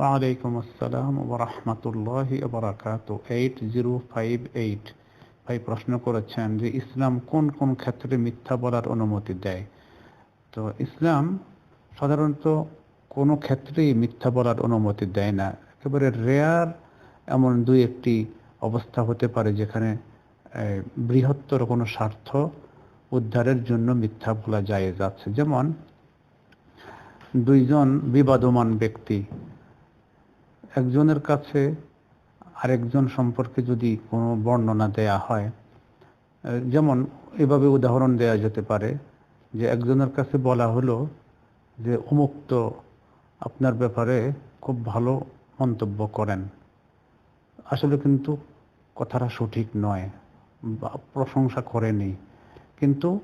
ওয়ালাইকুম আসসালাম ওরহমতুল্লাহি বারাকাত। এইট জিরো ফাইভ এইট ভাই প্রশ্ন করেছেন যে ইসলাম কোন কোন ক্ষেত্রে মিথ্যা বলার অনুমতি দেয়? তো ইসলাম সাধারণত কোনো ক্ষেত্রেই মিথ্যা বলার অনুমতি দেয় না। একেবারে রেয়ার এমন দুই একটি অবস্থা হতে পারে যেখানে বৃহত্তর কোনো স্বার্থ উদ্ধারের জন্য মিথ্যা বলা যায় যাচ্ছে যেমন, দুইজন বিবাদমান ব্যক্তি একজনের কাছে আরেকজন সম্পর্কে যদি কোনো বর্ণনা দেয়া হয়, যেমন এভাবে উদাহরণ দেয়া যেতে পারে যে একজনের কাছে বলা হলো যে, অমুক তো আপনার ব্যাপারে খুব ভালো মন্তব্য করেন। আসলে কিন্তু কথাটা সঠিক নয় বা প্রশংসা করেনি। কিন্তু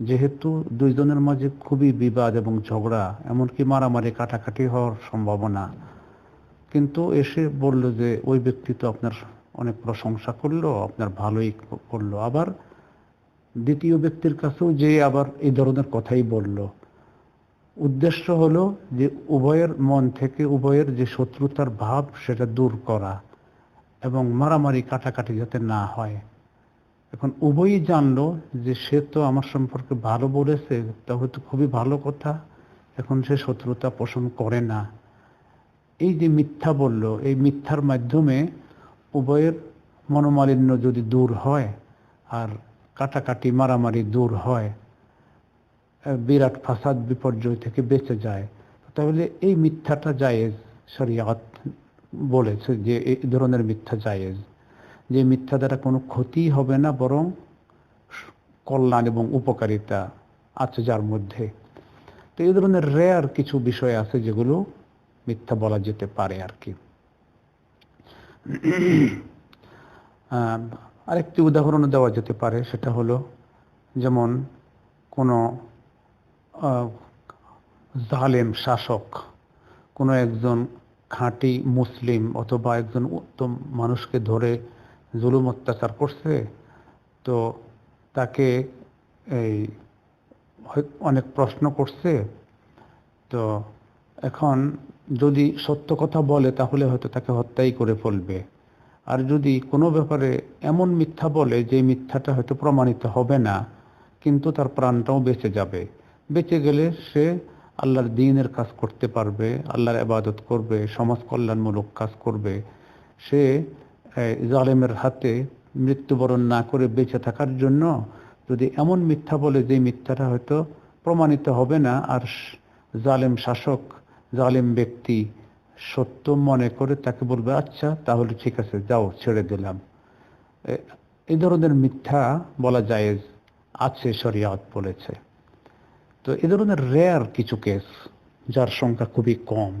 যেহেতু দুইজনের মাঝে খুবই বিবাদ এবং ঝগড়া, এমনকি মারামারি, কাটাকাটি হওয়ার সম্ভাবনা কিন্তু এসে বলল যে, ওই ব্যক্তি তো আপনার অনেক প্রশংসা করল, আপনার ভালোই করল। আবার দ্বিতীয় ব্যক্তির কাছেও যে আবার এই ধরনের কথাই বলল। উদ্দেশ্য হলো যে, উভয়ের মন থেকে উভয়ের যে শত্রুতার ভাব, সেটা দূর করা এবং মারামারি কাটাকাটি যাতে না হয়। এখন উভয়ই জানলো যে, সে তো আমার সম্পর্কে ভালো বলেছে, তা হয়তো খুবই ভালো কথা। এখন সে শত্রুতা পোষণ করে না। এই যে মিথ্যা বলল, এই মিথ্যার মাধ্যমে উভয়ের মনোমালিন্য যদি দূর হয় আর কাটাকাটি মারামারি দূর হয় বিরাট ফাসাদ বিপর্যয় থেকে বেঁচে যায়, তাহলে এই মিথ্যাটা জায়েজ শরিয়াত বলেছে যে এই ধরনের মিথ্যা জায়েজ। যে মিথ্যা দ্বারা কোনো ক্ষতি হবে না, বরং কল্যাণ এবং উপকারিতা আছে যার মধ্যে। তো এই ধরনের রেয়ার কিছু বিষয় আছে যেগুলো মিথ্যা বলা যেতে পারে আর কি। আরেকটি উদাহরণ দেওয়া যেতে পারে, সেটা হলো যেমন কোনো জালেম শাসক, কোনো একজন খাঁটি মুসলিম অথবা একজন উত্তম মানুষকে ধরে জুলুম অত্যাচার করছে, তো তাকে এই অনেক প্রশ্ন করছে, তো এখন যদি সত্য কথা বলে, তাহলে হয়তো তাকে হত্যাই করে ফেলবে। আর যদি কোনো ব্যাপারে এমন মিথ্যা বলে, যে মিথ্যাটা হয়তো প্রমাণিত হবে না, কিন্তু তার প্রাণটাও বেঁচে যাবে। বেঁচে গেলে সে আল্লাহর দিনের কাজ করতে পারবে, আল্লাহর আবাদত করবে, সমাজ কল্যাণমূলক কাজ করবে। সে জালেমের হাতে মৃত্যুবরণ না করে বেঁচে থাকার জন্য যদি এমন মিথ্যা বলে, যে মিথ্যাটা হয়তো প্রমাণিত হবে না, আর জালেম শাসক জালেম ব্যক্তি সত্য মনে করে তাকে বলবে আচ্ছা তাহলে ঠিক আছে, যাও, ছেড়ে দিলাম। এই ধরনের মিথ্যা বলা যায় আছে শরিয়াত বলেছে। তো এ ধরনের রেয়ার কিছু কেস যার সংখ্যা খুবই কম।